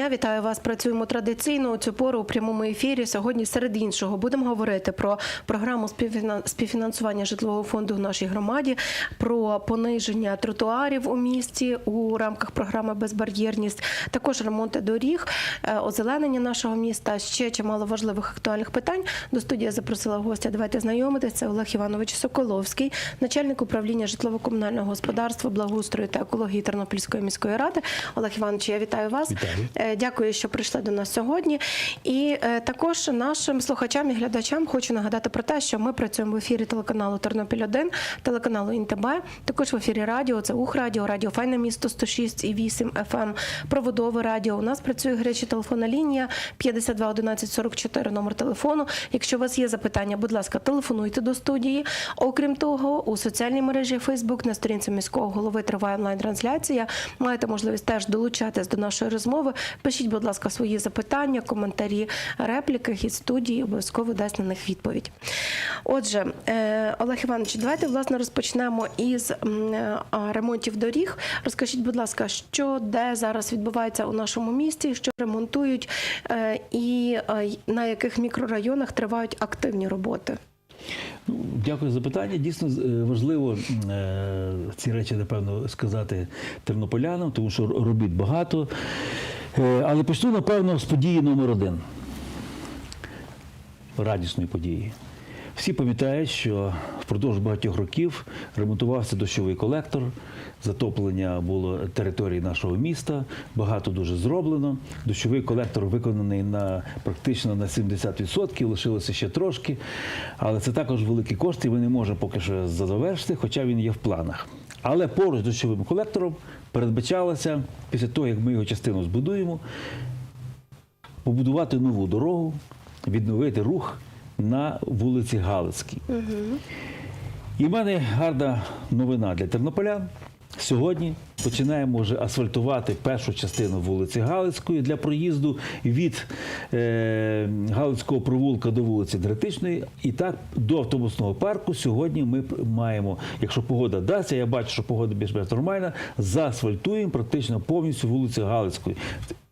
дня, вітаю вас. Працюємо традиційно у цю пору у прямому ефірі. Сьогодні, серед іншого, будемо говорити про програму співфіна- співфінансування житлового фонду в нашій громаді, про пониження тротуарів у місті у рамках програми Безбар'єрність, також ремонти доріг, е, озеленення нашого міста. Ще чимало важливих актуальних питань. До студії запросила гостя. Давайте знайомитися. Це Олег Іванович Соколовський, начальник управління житлово-комунального господарства, благоустрою та екології Тернопільської міської ради. Олег Іванович, я вітаю вас. Вітаю. Е, Дякую, що прийшли до нас сьогодні. І е, також нашим слухачам і глядачам хочу нагадати про те, що ми працюємо в ефірі телеканалу Тернопіль 1 телеканалу ІНТБ, також в ефірі радіо. Це Ух Радіо, Радіо Файне місто 106 і 8 FM, Проводове радіо. У нас працює гаряча телефонна лінія 52 11 44 номер телефону. Якщо у вас є запитання, будь ласка, телефонуйте до студії. Окрім того, у соціальній мережі Facebook на сторінці міського голови триває онлайн-трансляція. Маєте можливість теж долучатись до нашої розмови. Пишіть, будь ласка, свої запитання, коментарі, репліки від студії. Обов'язково дасть на них відповідь. Отже, е, Олег Іванович, давайте власне розпочнемо із е, ремонтів доріг. Розкажіть, будь ласка, що де зараз відбувається у нашому місті, що ремонтують, е, і на яких мікрорайонах тривають активні роботи? Ну, Дякую за питання. Дійсно важливо ці речі, напевно, сказати тернополянам, тому що робіт багато. Е, Але почну, напевно, з події номер один. Радісної події. Всі пам'ятають, що впродовж багатьох років ремонтувався дощовий колектор, затоплення було території нашого міста, багато дуже зроблено. Дощовий колектор виконаний на практично на 70%, лишилося ще трошки. Але це також великі кошти, і ми не можемо поки що завершити, хоча він є в планах. Але поруч з дощовим колектором передбачалося, після того, як ми його частину збудуємо, побудувати нову дорогу, відновити рух на вулиці Галицькій. І в мене гарна новина для тернополян. Сьогодні починаємо вже асфальтувати першу частину вулиці Галицької для проїзду від е, Галицького провулка до вулиці Дратичної. І так до автобусного парку сьогодні ми маємо, якщо погода дасться, я бачу, що погода більш-менш нормальна, заасфальтуємо практично повністю вулицю Галицької.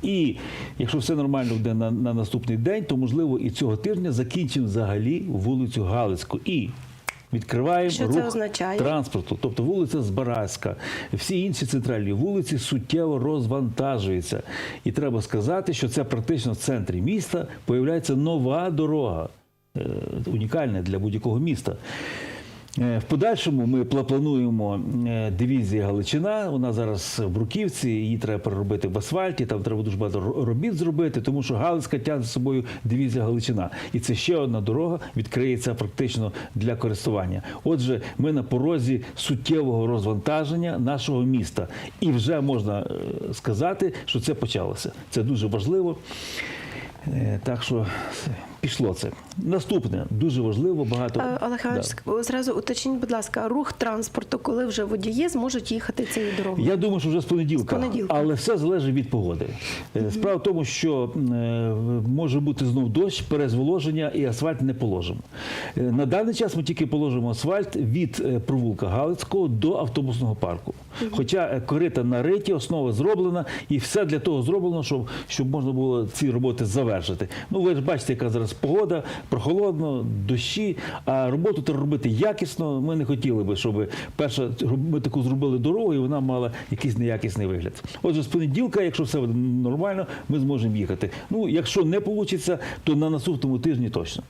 І якщо все нормально буде на, на наступний день, то можливо і цього тижня закінчимо взагалі вулицю Галицьку. І відкриваємо Що це рух означає? транспорту. Тобто вулиця Збаразька, всі інші центральні вулиці суттєво розвантажуються. І треба сказати, що це практично в центрі міста появляється нова дорога, е, унікальна для будь-якого міста. Е, В подальшому ми плануємо е, дивізія Галичина. Вона зараз в Бруківці, її треба переробити в асфальті. Там треба дуже багато робіт зробити, тому що Галицька тягне з собою дивізія Галичина. І це ще одна дорога відкриється практично для користування. Отже, ми на порозі суттєвого розвантаження нашого міста. І вже можна е, сказати, що це почалося. Це дуже важливо. Е, Так що пішло це. Наступне дуже важливо, багато Е, Олег Да. Зразу уточніть, будь ласка, рух транспорту, коли вже водії зможуть їхати цією дорогою? Я думаю, що вже з понеділка, З понеділка. але все залежить від погоди. Е, Справа в тому, що може бути знов дощ, перезволоження і асфальт не положимо. На даний час ми тільки положимо асфальт від провулка Галицького до автобусного парку. Хоча е, корита нариті, основа зроблена, і все для того зроблено, щоб, щоб можна було ці роботи завершити. Ну, ви ж бачите, яка зараз погода, прохолодно, дощі, а роботу треба робити якісно. Ми не хотіли би, щоб перша ми таку зробили дорогу, і вона мала якийсь неякісний вигляд. Отже, з понеділка, якщо все буде нормально, ми зможемо їхати. Ну, якщо не вийде, то на наступному тижні точно.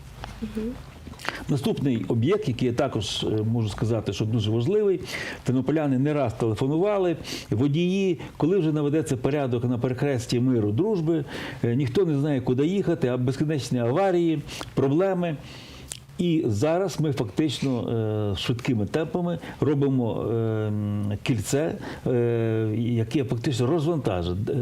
Наступний об'єкт, який я також е, можу сказати, що дуже важливий. Тернополяни не раз телефонували, водії, коли вже наведеться порядок на перехресті миру дружби, е, ніхто не знає, куди їхати, а безкінечні аварії, проблеми. І зараз ми фактично е, швидкими темпами робимо е, кільце, е, яке фактично розвантажить е,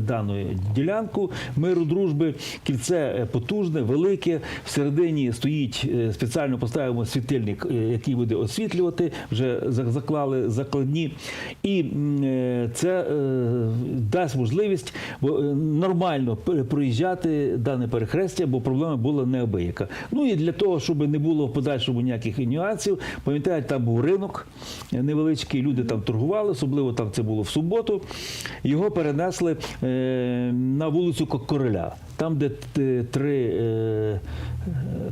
дану ділянку миру дружби. Кільце потужне, велике. Всередині стоїть спеціально поставимо світильник, який буде освітлювати. Вже заклали закладні. І це дасть можливість нормально проїжджати дане перехрестя, бо проблема була неабияка. Ну і для того, щоб не було в подальшому ніяких нюансів, пам'ятаєте, там був ринок невеличкий, люди там торгували, особливо там це було в суботу. Його перенесли е, на вулицю Ко- Короля, там, де три, е,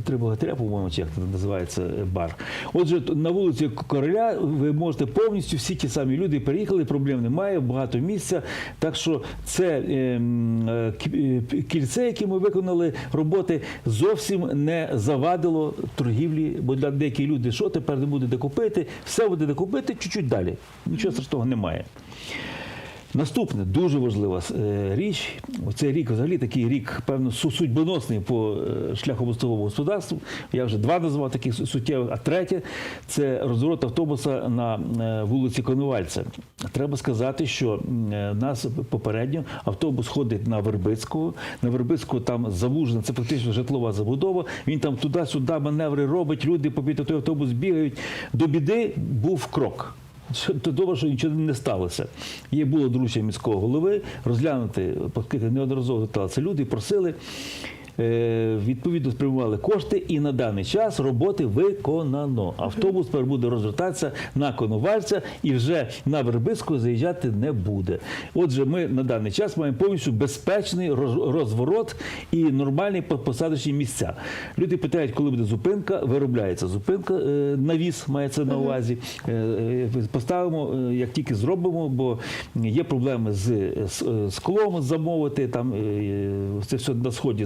три богатиря, по-моєму, як це називається е, бар. Отже, на вулиці Короля ви можете повністю всі ті самі люди переїхали, проблем немає, багато місця. Так що це е, м, е, кі- е, кільце, яке ми виконали роботи, зовсім не завадило торгівлі, бо для деяких людей, що тепер не буде де купити, все буде де купити чуть-чуть далі. Нічого страшного немає. Наступне дуже важлива е, річ. Цей рік взагалі такий рік, певно, судьбоносний по е, шляхомостовому господарству. Я вже два назвав таких суттєвих, а третє це розворот автобуса на е, вулиці Коновальця. Треба сказати, що нас попередньо автобус ходить на Вербицького. На Вербицького там завужена, це фактично житлова забудова. Він там туди-сюди маневри робить, люди попід той автобус бігають. До біди був крок. Що- То добре, що нічого не сталося. Є було друзі міського голови розглянути, оскільки неодноразово зверталися люди, просили. Е, Відповідно спрямували кошти, і на даний час роботи виконано. Автобус тепер буде розвертатися на Коновальця і вже на Вербицького заїжджати не буде. Отже, ми на даний час маємо повністю безпечний розворот і нормальні посадочні місця. Люди питають, коли буде зупинка, виробляється зупинка, е, навіс мається на увазі. Е, Поставимо, як тільки зробимо, бо є проблеми з склом замовити. Там це все на сході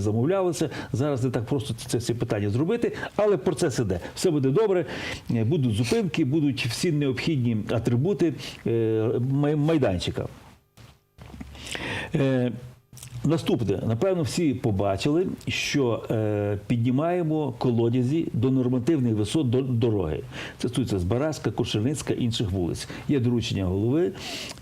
замовлялося. Зараз не так просто це всі питання зробити, але процес іде. Все буде добре. Е, Будуть зупинки, будуть всі необхідні атрибути е, майданчика. Наступне, напевно, всі побачили, що е, піднімаємо колодязі до нормативних висот до дороги. Це стосується Збаразька, Кошельницька, інших вулиць. Є доручення голови,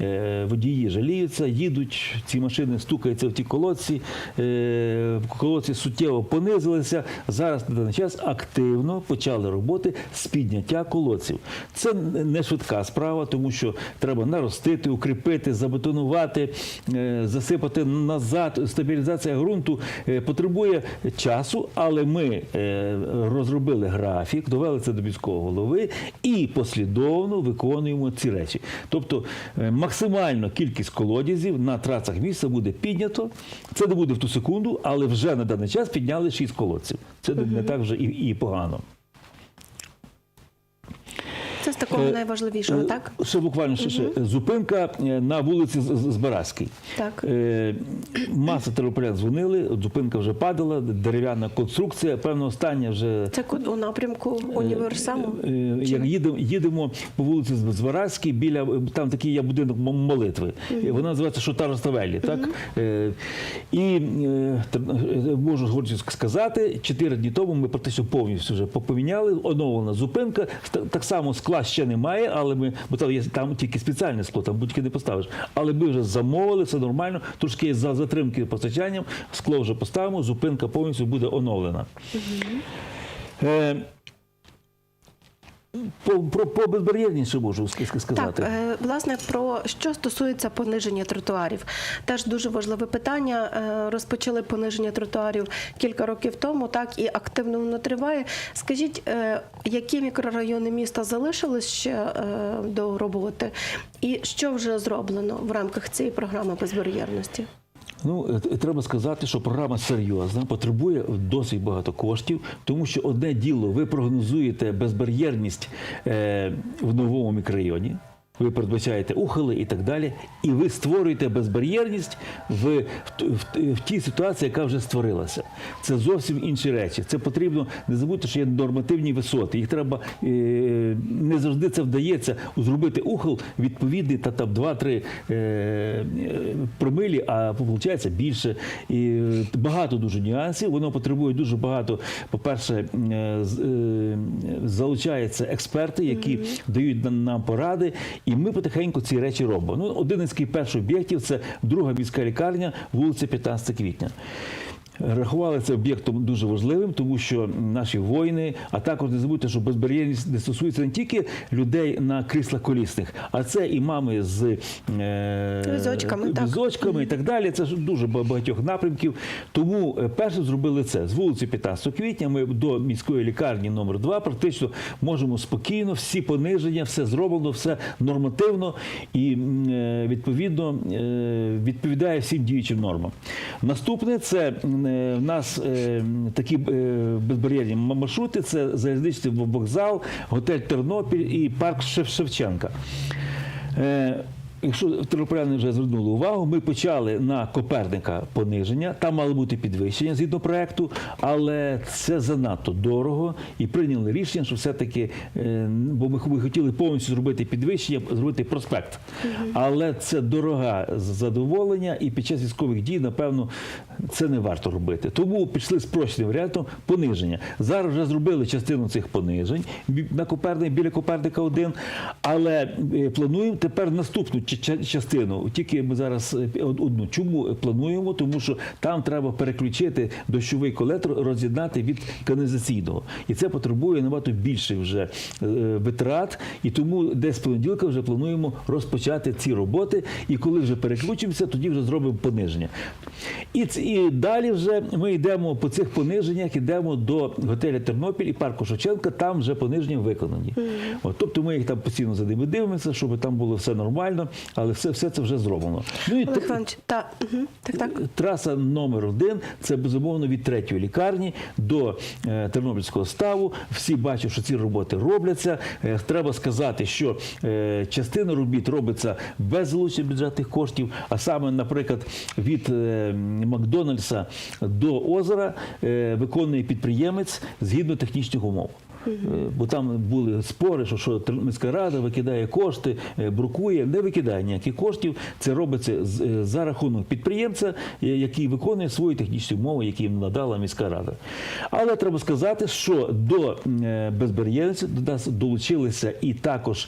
е, водії жаліються, їдуть, ці машини стукаються в ті колодці, е, колодці суттєво понизилися. Зараз на даний час активно почали роботи з підняття колодців. Це не швидка справа, тому що треба наростити, укріпити, забетонувати, е, засипати назад. Стабілізація ґрунту е, потребує часу, але ми е, розробили графік, довели це до міського голови і послідовно виконуємо ці речі. Тобто е, максимально кількість колодязів на трасах міста буде піднято. Це не буде в ту секунду, але вже на даний час підняли 6 колодців. Це не так вже і, і погано. Це з такого Е, найважливішого, Е, так? Ще буквально ще, ще. зупинка е, на вулиці З- З- Збаразькій. Так. Маса тернополян дзвонили, зупинка вже падала, дерев'яна конструкція, певно, остання вже. Це у напрямку універсаму. Як їдемо, їдемо по вулиці Збаразькій, біля там такий є будинок молитви. Вона називається Шотар Ставелі. Так? І можу гордо сказати, чотири дні тому ми практично повністю вже поміняли, оновлена зупинка. Так само скла ще немає, але ми, бо там є там тільки спеціальне скло, там будь-яке не поставиш. Але ми вже замовили, все нормально. Трошки є за затримки постачанням, скло вже поставимо, зупинка повністю буде оновлена. Е, по, про, по безбар'єрніше можу сказати. Так, е, власне, про що стосується пониження тротуарів, теж дуже важливе питання. Е, Розпочали пониження тротуарів кілька років тому, так і активно воно триває. Скажіть, е, які мікрорайони міста залишились ще до роботи, і що вже зроблено в рамках цієї програми безбар'єрності? Ну, е, треба сказати, що програма серйозна, потребує досить багато коштів, тому що одне діло, ви прогнозуєте безбар'єрність е, в новому мікрорайоні. Ви передбачаєте ухили і так далі, і ви створюєте безбар'єрність в, в, в, в тій ситуації, яка вже створилася. Це зовсім інші речі. Це потрібно не забути, що є нормативні висоти. Їх треба е, не завжди це вдається зробити ухил відповідний та там 2-3 е, е, промилі, а виходить більше. І е, багато дуже нюансів. Воно потребує дуже багато. По-перше, е, е, залучаються експерти, які дають нам- нам поради, і ми потихеньку ці речі робимо. Ну, один із перших об'єктів це друга міська лікарня, вулиця 15 квітня. Рахували це об'єктом дуже важливим, тому що наші воїни, а також не забудьте, що безбар'єрність не стосується не тільки людей на кріслах колісних, а це і мами з е, Візочками, так. візочками і так далі. Це ж дуже багатьох напрямків. Тому е, перше зробили це з вулиці 15 квітня. Ми до міської лікарні номер 2 практично можемо спокійно, всі пониження, все зроблено, все нормативно і е, відповідно е, відповідає всім діючим нормам. Наступне це в нас е, такі е, безбар'єрні маршрути. Це залізничний вокзал, готель Тернопіль і парк Шевченка. Е, Якщо тернополяни вже звернули увагу, ми почали на Коперника пониження. Там мало бути підвищення згідно проекту, але це занадто дорого і прийняли рішення, що все-таки, е, бо ми ми хотіли повністю зробити підвищення, зробити проспект. Але це дорога задоволення, і під час військових дій, напевно, це не варто робити. Тому пішли спрощеним варіантом пониження. Зараз вже зробили частину цих понижень на Коперник, біля Коперника 1, але е, плануємо тепер наступну частину. Тільки ми зараз е, одну. Чому плануємо? Тому що там треба переключити дощовий колектор, роз'єднати від каналізаційного. І це потребує набагато більше вже е, витрат. І тому десь понеділка вже плануємо розпочати ці роботи. І коли вже переключимося, тоді вже зробимо пониження. І, ц- і далі вже ми йдемо по цих пониженнях, йдемо до готеля Тернопіль і парку Шевченка, там вже пониження виконані. От, тобто ми їх там постійно за ними дивимося, щоб там було все нормально, але все, все це вже зроблено. Ну і Олег та, угу, так, так. Траса номер один це безумовно від третьої лікарні до е, Тернопільського ставу. Всі бачать, що ці роботи робляться. Е, треба сказати, що е, частина робіт робиться без залучення бюджетних коштів, а саме, наприклад, від е, Макдональдса до озера е, виконує підприємець згідно технічних умов. Е, Бо там були спори, що, що міська рада викидає кошти, е, брукує, не викидає ніяких коштів. Це робиться е, за рахунок підприємця, який виконує свої технічні умови, які їм надала міська рада. Але треба сказати, що до безбар'єрності до нас долучилися і також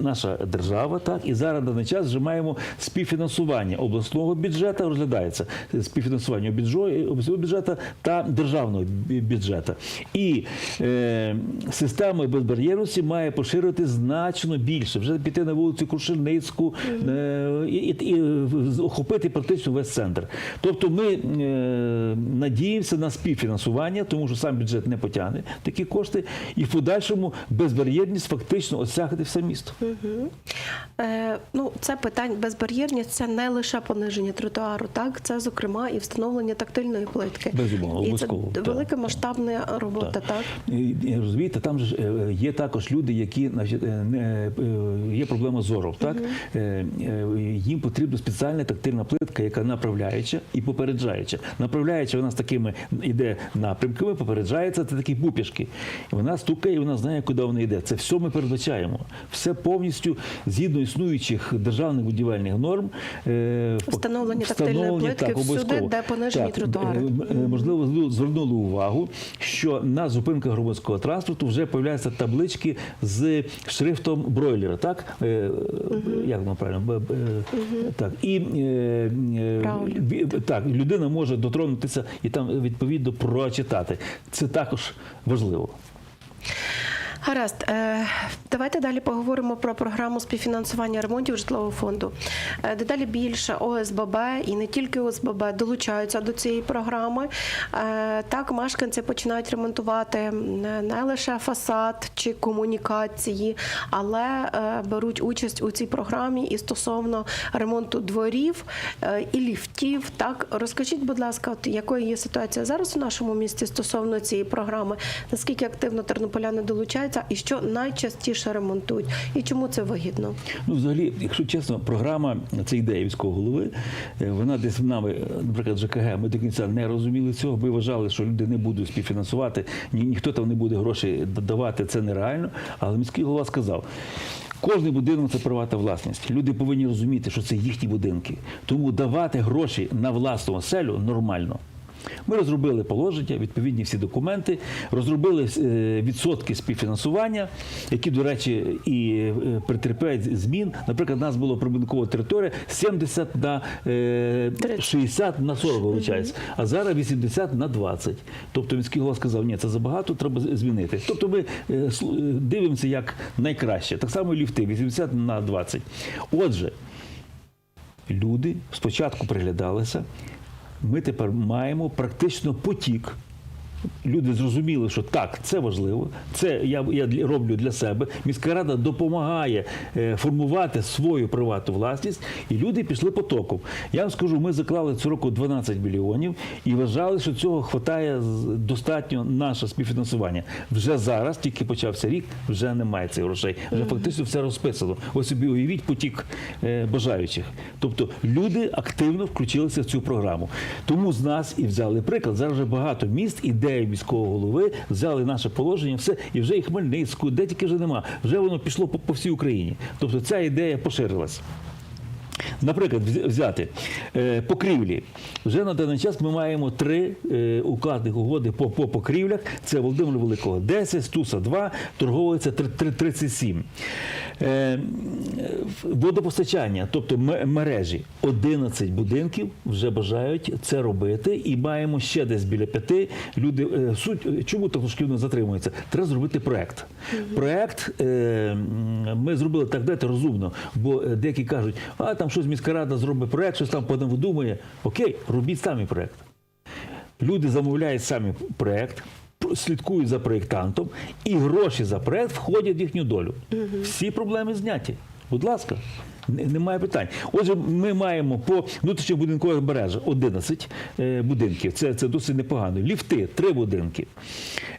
наша держава. Так і зараз даний час вже маємо співфінансування обласного бюджету. Розглядається співфінансування обласного бюджету та державного бюджету. І е, система безбар'єрності має поширити значно більше. Вже піти на вулицю Крушельницьку е, і, і, і охопити практично весь центр. Тобто ми е, надіємося на співфінансування, тому що сам бюджет не потягне такі кошти, і в подальшому безбар'єрність фактично осягати все місто. Е, ну, це питань безбар'єрність, це не лише пониження тротуару, так це зокрема і встановлення тактильної плитки. Безумовно, і це обов'язково, велика масштабна робота, так. І, Розумієте, там ж, е, є також люди, які значить, е, е, є проблема зору. Так? Е, е, Їм потрібна спеціальна тактильна плитка, яка направляюча і попереджаюча. Направляюча вона з такими йде напрямками, попереджається, це такі пупішки. Вона стукає, і вона знає, куди вона йде. Це все ми передбачаємо. Все повністю згідно існуючих державних будівельних норм. е, Встановлення тактильної плитки так, всюди, де понижені тротуари. е, Е, можливо, звернули увагу, що на зупинках громадського транспорту вже з'являються таблички з шрифтом бройлера. Так Е, як воно правильно так і е, е, так людина може дотронутися і там відповідно прочитати. Це також важливо. Гаразд, е, давайте далі поговоримо про програму співфінансування ремонтів житлового фонду. Е, Дедалі більше ОСББ і не тільки ОСББ долучаються до цієї програми. Е, Так, мешканці починають ремонтувати не лише фасад чи комунікації, але беруть участь у цій програмі і стосовно ремонту дворів і ліфтів. Так, розкажіть, будь ласка, от якою є ситуація зараз у нашому місті стосовно цієї програми? Наскільки активно тернополяни долучаються, і що найчастіше ремонтують, і чому це вигідно? Ну, взагалі, якщо чесно, програма це ідея військового голови. е, Вона десь в нами, наприклад, ЖКГ, ми до кінця не розуміли цього. Ми вважали, що люди не будуть співфінансувати, ні, ніхто там не буде грошей давати. Це нереально. Але міський голова сказав. Кожний будинок це приватна власність. Люди повинні розуміти, що це їхні будинки. Тому давати гроші на власну оселю нормально. Ми розробили положення, відповідні всі документи, розробили е, відсотки співфінансування, які, до речі, і е, претерпають змін. Наприклад, у нас було прибудинкова територія 70 на е, 60 на 40 виходить, а зараз 80 на 20. Тобто міський голова сказав, ні, це забагато, треба змінити. Тобто ми е, е, дивимося як найкраще. Так само і ліфти 80 на 20. Отже, люди спочатку приглядалися. Ми тепер маємо практично потік. Люди зрозуміли, що так, це важливо. Це я, я роблю для себе. Міська рада допомагає е, формувати свою приватну власність, і люди пішли потоком. Я вам скажу, ми заклали цього року 12 мільйонів і вважали, що цього вистачає достатньо наше співфінансування. Вже зараз, тільки почався рік, вже немає цих грошей. Вже фактично все розписано. Ось собі уявіть потік е, бажаючих. Тобто люди активно включилися в цю програму. Тому з нас і взяли приклад. Зараз вже багато міст, ідеї міського голови взяли наше положення, все, і вже і Хмельницьку, де тільки вже нема. Вже воно пішло по, по всій Україні. Тобто ця ідея поширилась. Наприклад, взяти е, покрівлі. Вже на даний час ми маємо три е, укладних угоди по, по покрівлях. Це Володимир Великого 10, Стуса 2, торговиця 3- 3- 37. Е, водопостачання, тобто мережі, 11 будинків вже бажають це робити, і маємо ще десь біля п'яти. Люди е, суть, чому так шкільно затримується? Треба зробити проект. Проект е, ми зробили так, дайте розумно, бо е, деякі кажуть, а там щось міська рада зробить проект, щось там потім видумує. Окей, робіть самі проект. Люди замовляють самі проект, слідкують за проєктантом, і гроші за проект входять в їхню долю. Всі проблеми зняті. Будь ласка. Немає питань. Отже, ми маємо по внутрішньобудинкових мережах 11 е, будинків. Це, це досить непогано. Ліфти 3 будинки.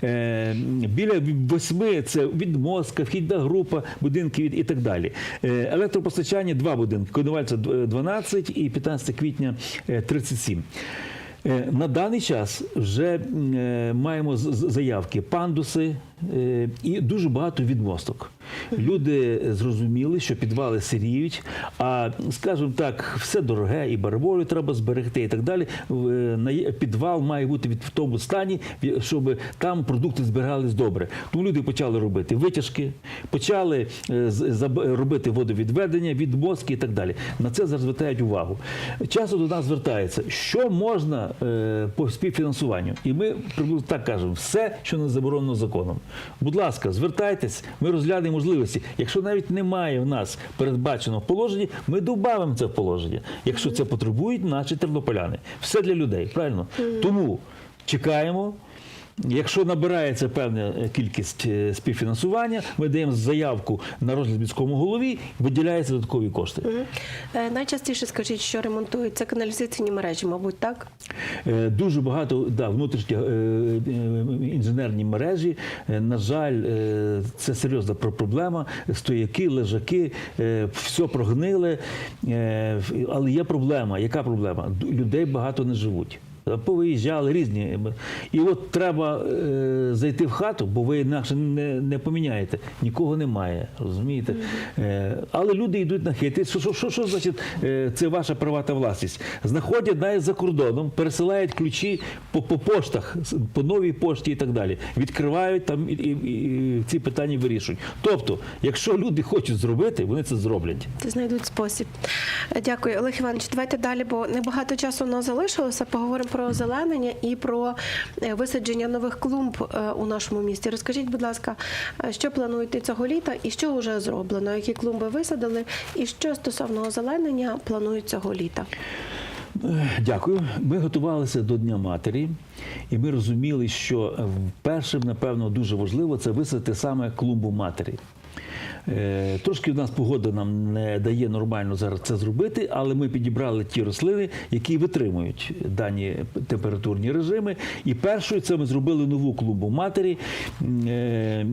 Е, біля восьми це відмостка, вхідна група будинків і, так далі. Е, електропостачання 2 будинки. Конувальця 12 і 15 квітня е, 37. Е, На даний час вже е, маємо заявки пандуси е, і дуже багато відмосток. Люди зрозуміли, що підвали сиріють, а скажімо так, все дороге, і бараболю треба зберегти, і так далі. Е, Підвал має бути в тому стані, щоб там продукти зберігались добре. Тому люди почали робити витяжки, почали е, робити водовідведення, відмостки і так далі. На це звертають увагу. Часто до нас звертається, що можна е, по співфінансуванню. І ми так кажемо, все, що не заборонено законом. Будь ласка, звертайтесь, ми розглянемо можливості. Якщо навіть немає в нас передбаченого положення, ми додамо це в положення, якщо це потребують наші тернополяни. Все для людей, правильно? Тому чекаємо. Якщо набирається певна кількість е, співфінансування, ми даємо заявку на розгляд міському голові, виділяються додаткові кошти. Е, Найчастіше скажіть, що ремонтують це каналізаційні мережі, мабуть, так? Е, Дуже багато да, внутрішні інженерні мережі. На жаль, це серйозна проблема. Стояки, лежаки, все прогниле. Е, Але є проблема. Яка проблема? Людей багато не живуть. Повиїжджали різні. І от треба е, зайти в хату, бо ви інакше не, не поміняєте. Нікого немає, розумієте? Е, але люди йдуть на хитрість. Що, що, що, що значить е, це ваша приватна власність? Знаходять навіть за кордоном, пересилають ключі по, по поштах, по новій пошті і так далі. Відкривають там і, і, і ці питання вирішують. Тобто, якщо люди хочуть зробити, вони це зроблять. Це знайдуть спосіб. Дякую, Олег Іванович. Давайте далі, бо небагато часу у нас залишилося. Поговоримо про озеленення і про е, висадження нових клумб е, у нашому місті. Розкажіть, будь ласка, е, що плануєте цього літа і що вже зроблено? Які клумби висадили, і що стосовно озеленення планують цього літа? Дякую. Ми готувалися до Дня матері, і ми розуміли, що першим, напевно, дуже важливо це висадити саме клумбу матері. Е, Трошки в нас погода нам не дає нормально зараз це зробити, але ми підібрали ті рослини, які витримують дані температурні режими. І першою це ми зробили нову клумбу матері. Е,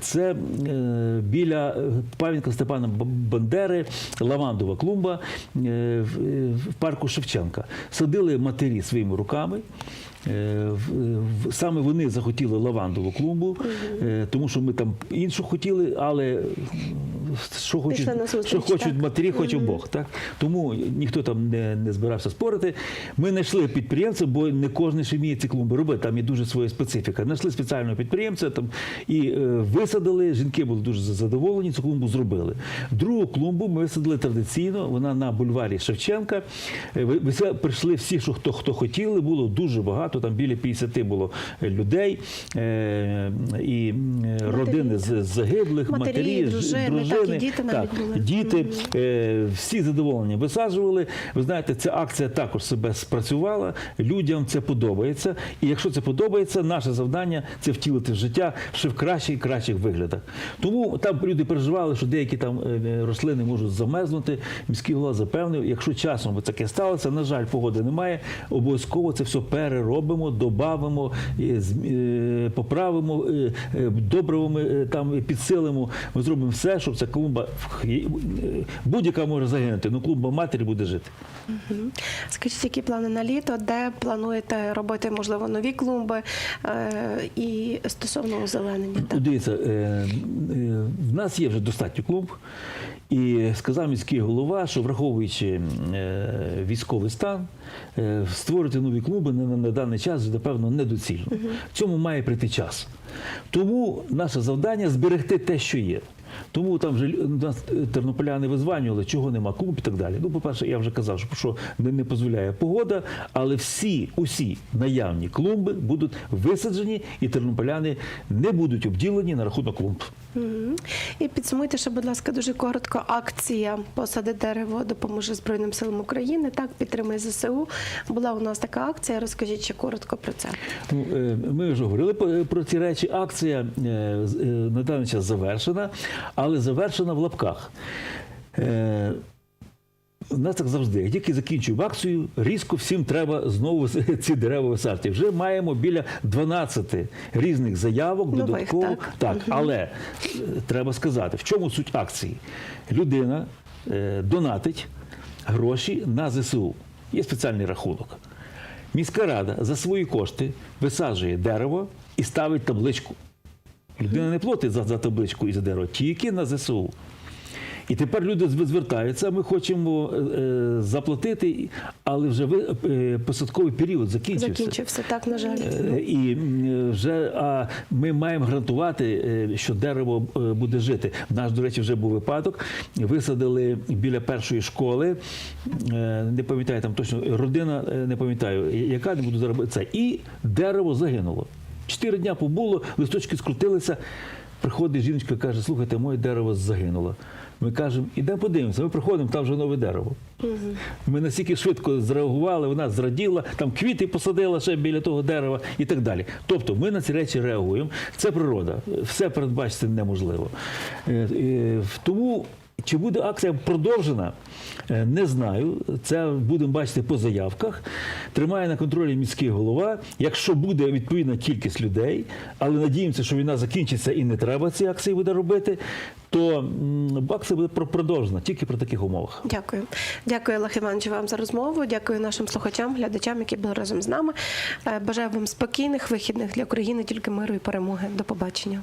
Це е, біля пам'ятника Степана Бандери, лавандова клумба в парку Шевченка. Садили матері своїми руками. Е, в- Саме вони захотіли лавандову клумбу, е, тому що ми там іншу хотіли, але що хочуть, що хочуть матері, хоче Бог. Так? Тому ніхто там не, не збирався спорити. Ми знайшли підприємця, бо не кожен ще вміє ці клумби робити. Там є дуже своя специфіка. Знайшли спеціального підприємця там, і е, висадили. Жінки були дуже задоволені, цю клумбу зробили. Другу клумбу ми висадили традиційно. Вона на бульварі Шевченка. Е, Прийшли всі, що хто, хто хотіли, було дуже багато. Там біля 50 було людей е, і е, родини з загиблих, Матері, матері, ж- дружини, і діти навіть так, були. діти е, всі задоволені висаджували. Ви знаєте, ця акція також себе спрацювала. Людям це подобається. І якщо це подобається, наше завдання це втілити в життя ще в кращих і кращих виглядах. Тому там люди переживали, що деякі там е, рослини можуть замерзнути. Міський голова запевнив, якщо часом таке сталося, на жаль, погоди немає. Обов'язково це все переробимо, добавимо, е, е, поправимо, е, е, добривами е, там підсилимо. Ми зробимо все, щоб ця клумба будь-яка може загинути. Ну клумба матері буде жити. Скажіть, які плани на літо, де плануєте робити, можливо, нові клумби е, і стосовно озеленення? Дивіться, е, е, в нас є вже достатньо клумб. І сказав міський голова, що враховуючи е, військовий стан, е, створити нові клуби на, на, на даний час напевно недоцільно. Цьому має прийти час. Тому наше завдання зберегти те, що є. Тому там вже нас е, тернополяни визванювали, чого нема клуб і так далі. Ну, по-перше, я вже казав, що не, не дозволяє погода, але всі, усі наявні клумби будуть висаджені, і тернополяни не будуть обділені на рахунок клумб. І підсумуйте, ще, будь ласка, дуже коротко. Акція Посади дерево допоможе Збройним силам України. Так, підтримує ЗСУ. Була у нас така акція. Розкажіть ще коротко про це. Ну, е, ми вже говорили про ці речі. Акція е, е, на даний час завершена, але завершена в лапках. У нас так завжди. Як тільки закінчуємо акцію, різко всім треба знову ці дерева висадити. Вже маємо біля 12 різних заявок Нових, додатково. так? але е, треба сказати, в чому суть акції? Людина е, донатить гроші на ЗСУ. Є спеціальний рахунок. Міська рада за свої кошти висаджує дерево і ставить табличку. Людина не платить за, за табличку і за дерево, тільки на ЗСУ. І тепер люди звертаються, ми хочемо е, е, заплатити, але вже ви- е, посадковий період закінчився. Закінчився так, на жаль. І вже а ми маємо гарантувати, що дерево буде жити. В нас, до речі, вже був випадок. Висадили біля першої школи. Не пам'ятаю там точно родина, не пам'ятаю, яка не буду зараз це. І дерево загинуло. Чотири дня побуло, листочки скрутилися. Приходить жіночка і каже: слухайте, моє дерево загинуло. Ми кажемо, ідемо подивимося. Ми приходимо, там вже нове дерево. Ми настільки швидко зреагували, вона зраділа, там квіти посадила ще біля того дерева і так далі. Тобто ми на ці речі реагуємо. Це природа, все передбачити неможливо. Е, е, Тому. Чи буде акція продовжена? Е, Не знаю. Це будемо бачити по заявках. Тримає на контролі міський голова. Якщо буде відповідна кількість людей, але надіємося, що війна закінчиться і не треба ці акції буде робити, то акція буде про- продовжена тільки при таких умовах. Дякую. Дякую, Олег Іванович, вам за розмову. Дякую нашим слухачам, глядачам, які були разом з нами. Е, Бажаю вам спокійних вихідних для України, тільки миру і перемоги. До побачення.